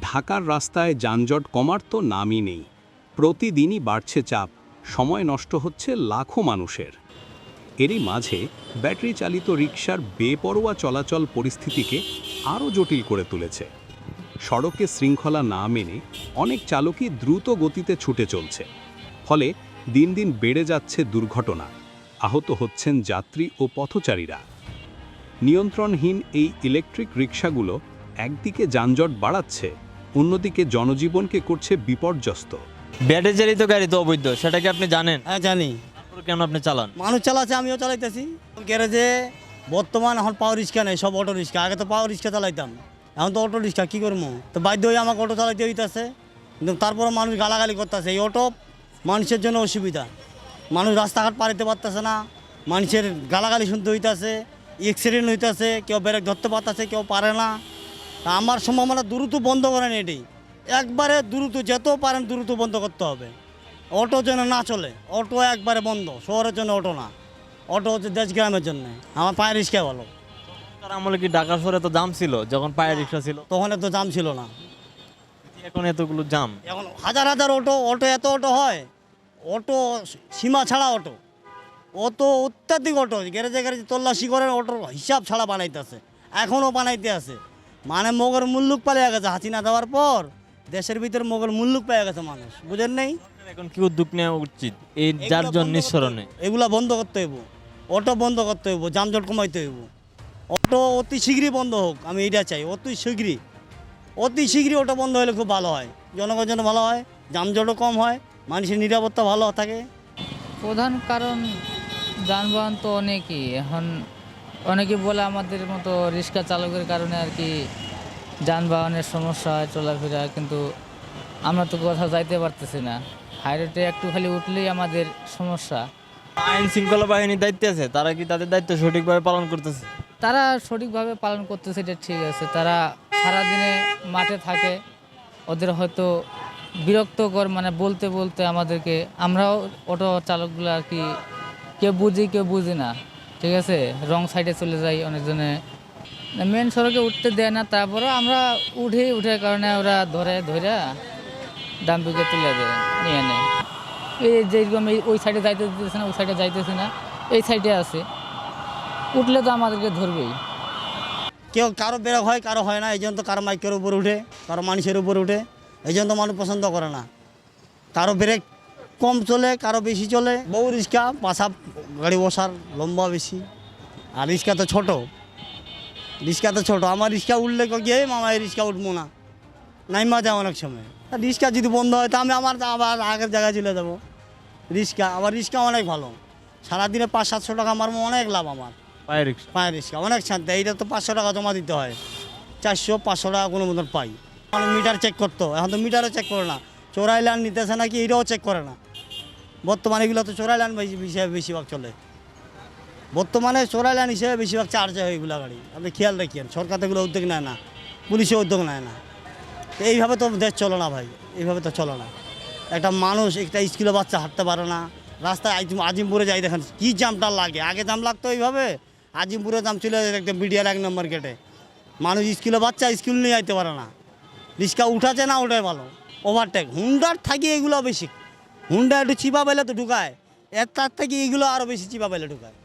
ঢাকার রাস্তায় যানজট কমার তো নামই নেই। প্রতিদিনই বাড়ছে চাপ, সময় নষ্ট হচ্ছে লাখো মানুষের। এরই মাঝে ব্যাটারি চালিত রিকশার বেপরোয়া চলাচল পরিস্থিতিকে আরও জটিল করে তুলেছে। সড়কে শৃঙ্খলা না মেনে অনেক চালকই দ্রুত গতিতে ছুটে চলছে। ফলে দিন দিন বেড়ে যাচ্ছে দুর্ঘটনা। আহত হচ্ছেন যাত্রী ও পথচারীরা। নিয়ন্ত্রণহীন এই ইলেকট্রিক রিকশাগুলো একদিকে যানজট বাড়াচ্ছে অন্যদিকে জনজীবনকে করছে বিপর্যস্ত। ব্যাটারি চালিত গাড়ি তো অবৈধ সেটা কি আপনি জানেন? হ্যাঁ জানি। তারপর কেন আপনি চালান? মানুষ চালাচ্ছে আমিও চালাইতেছি। গ্যারেজে বর্তমান এখন পাওয়ার রিক্সা নেই সব অটো রিক্সা আগে তো পাওয়ার রিক্সা চালাইতাম এখন তো অটো রিক্সা কী করব? তো বাধ্য হয়ে আমাকে অটো চালাইতে হইতেছে। কিন্তু তারপরে মানুষ গালাগালি করতেছে এই অটো মানুষের জন্য অসুবিধা। মানুষ রাস্তাঘাট পারিতে পারতেছে না মানুষের গালাগালি শুনতে হইতাছে অ্যাক্সিডেন্ট হইতাছে কেউ ব্রেক ধরতে পারতেছে কেউ পারে না। আমার সম্ভাবনা দ্রুত বন্ধ করেন এটি। একবারে দ্রুত যেত পারেন দ্রুত বন্ধ করতে হবে। অটো যেন না চলে অটো একবারে বন্ধ শহরের জন্য অটো না। অটো হচ্ছে দেশ গ্রামের জন্য আমার পায়ের রিক্সা ভালো। তার আমলে কি ঢাকা শহরে তো জাম ছিল যখন পায়ের রিক্সা ছিল? তখন এত জাম ছিল না। এখন এতগুলো জাম। এখন হাজার হাজার অটো অটো এত অটো হয় অটো সীমা ছাড়া অটো। অত অত্যাধিক অটো গ্যারেজে গ্যারেজে তল্লাশি করে অটোর হিসাব ছাড়া বানাইতেছে এখনও বানাইতে আছে। মানে মগর মুল্লুক পালিয়ে গেছে হাসিনা দেওয়ার পর দেশের ভিতরে মগর মুল্লুক পেয়ে গেছে মানুষ বুঝেন নেই? এখন কি উদ্যোগ নেওয়া উচিত? এই যার জন্য নিঃসরণে এগুলা বন্ধ করতে হইব অটো বন্ধ করতে হইব যানজট কমাইতে হইব। অটো অতি শীঘ্রই বন্ধ হোক আমি এটা চাই অতি শীঘ্রই। অতি শীঘ্রই অটো বন্ধ হলে খুব ভালো হয় জনগণের জন্য ভালো হয় যানজটও কম হয় মানুষের নিরাপত্তা ভালো থাকে। প্রধান কারণ যানবাহন তো অনেকই এখন অনেকে বলে আমাদের মতো রিক্সা চালকের কারণে আর কি যানবাহনের সমস্যা হয় চলাফেরা কিন্তু আমরা তো কোথাও যাইতে পারতেছি না। হাইরোডে একটু খালি উঠলেই আমাদের সমস্যা। আইন শৃঙ্খলা বাহিনীর দায়িত্বে আছে তারা কি তাদের দায়িত্ব সঠিকভাবে পালন করতেছে? তারা সঠিকভাবে পালন করতেছে এটা ঠিক আছে। তারা সারাদিনে মাঠে থাকে ওদের হয়তো বিরক্তকর মানে বলতে বলতে আমাদেরকে আমরাও অটো চালকগুলো আর কি কেউ বুঝি কেউ বুঝি না। ঠিক আছে? রং সাইডে চলে যাই অনেকজনে। মেন সড়কে উঠতে দেয় না তারপরে আমরা উঠি উঠে কারণে ওরা ধরে ধরে ডাম্পিকে তুলে দেয়, নিয়ে নেয়। এই যেরকম এই ওই সাইডে যাইতে দিতেছে না, ওই সাইডে যাইতেছে না, এই সাইডে আছে। উঠলে তো আমাদেরকে ধরবেই। কেউ কারও বেরো হয় কারও হয় না, এই জন্য তো কারও মাইকের উপর উঠে, কারও মানুষের উপর উঠে, এই জন্য তো মানুষ পছন্দ করে না। কারও ব্রেক কম চলে কারও বেশি চলে। বহু রিক্সা পাশা গাড়ি বসার লম্বা বেশি। আর রিক্সা তো ছোট। রিক্সা তো ছোট। আমার রিক্সা উঠলে গিয়ে মামা এই রিক্সা উঠবো না। নাইমা যায় অনেক সময়। আর রিক্সা যদি বন্ধ হয় তা আমি আমার আবার আগের জায়গায় চলে যাব। রিক্সা আমার রিক্সা অনেক ভালো। সারাদিনে পাঁচ সাতশো টাকা আমার অনেক লাভ আমার। পায়ের রিক্সা। পায়ের রিক্সা অনেক শান্তি। এইটা তো পাঁচশো টাকা জমা দিতে হয়। চারশো পাঁচশো টাকা কোনো মতন পাই। মিটার চেক করতো এখন তো মিটারও চেক করে না। চোরাই লাইন নিতেছে নাকি এটাও চেক করে না। বর্তমানে এগুলো তো চোরাই লাইন হিসেবে বেশিরভাগ চলে। বর্তমানে চোরাই লাইন হিসেবে বেশিরভাগ চার্জ হয় এগুলো গাড়ি। আপনি খেয়াল রাখেন সরকার তো এগুলো উদ্যোগ নেয় না পুলিশে উদ্যোগ নেয় না। এইভাবে তো দেশ চলো না ভাই, এইভাবে তো চলো না। একটা মানুষ, একটা স্কুলে বাচ্চা হাঁটতে পারে না, রাস্তায় আজ- আজিমপুরে যাই দেখেন, কী জামটা লাগে। আগে জাম লাগতো এইভাবে, আজিমপুরে জাম চলে যায় একদম বিডিআর এক নম্বর গেটে মানুষ স্কুলে বাচ্চা স্কুল নিয়ে যাইতে পারে না। রিক্সা উঠাছে না, ওটাই ভালো। ওভারটেক হুন্ডার থাকি এগুলো বেশি। হুন্ডা একটু চিপা পেলে তো ঢুকায়। এর তার থেকে এগুলো আরও বেশি চিপা পেলে ঢুকায়।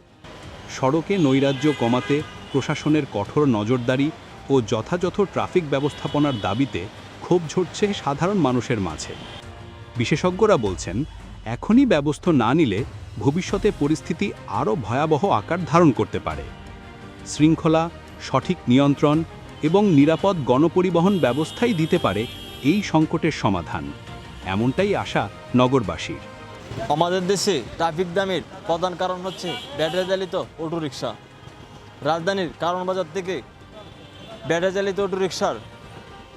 সড়কে নৈরাজ্য কমাতে প্রশাসনের কঠোর নজরদারি ও যথাযথ ট্রাফিক ব্যবস্থাপনার দাবিতে ক্ষোভ ঝরছে সাধারণ মানুষের মাঝে। বিশেষজ্ঞরা বলছেন, এখনই ব্যবস্থা না নিলে ভবিষ্যতে পরিস্থিতি আরও ভয়াবহ আকার ধারণ করতে পারে। শৃঙ্খলা, সঠিক নিয়ন্ত্রণ এবং নিরাপদ গণপরিবহন ব্যবস্থাই দিতে পারে এই সংকটের সমাধান। এমনটাই আশা নগরবাসীর আমাদের দেশে ট্রাফিক দামের প্রধান কারণ হচ্ছে ব্যাটারি চালিত অটো রিক্সা রাজধানীর কারণ বাজার থেকে ব্যাটারি চালিত অটো রিক্সার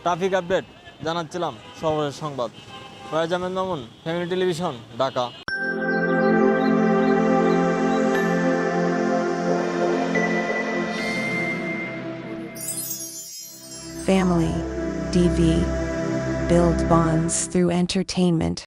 ট্রাফিক আপডেট জানাচ্ছিলাম শহরের সংবাদ Fayaz Ahmed Mamun family television Dhaka Family. DV. Build bonds through entertainment.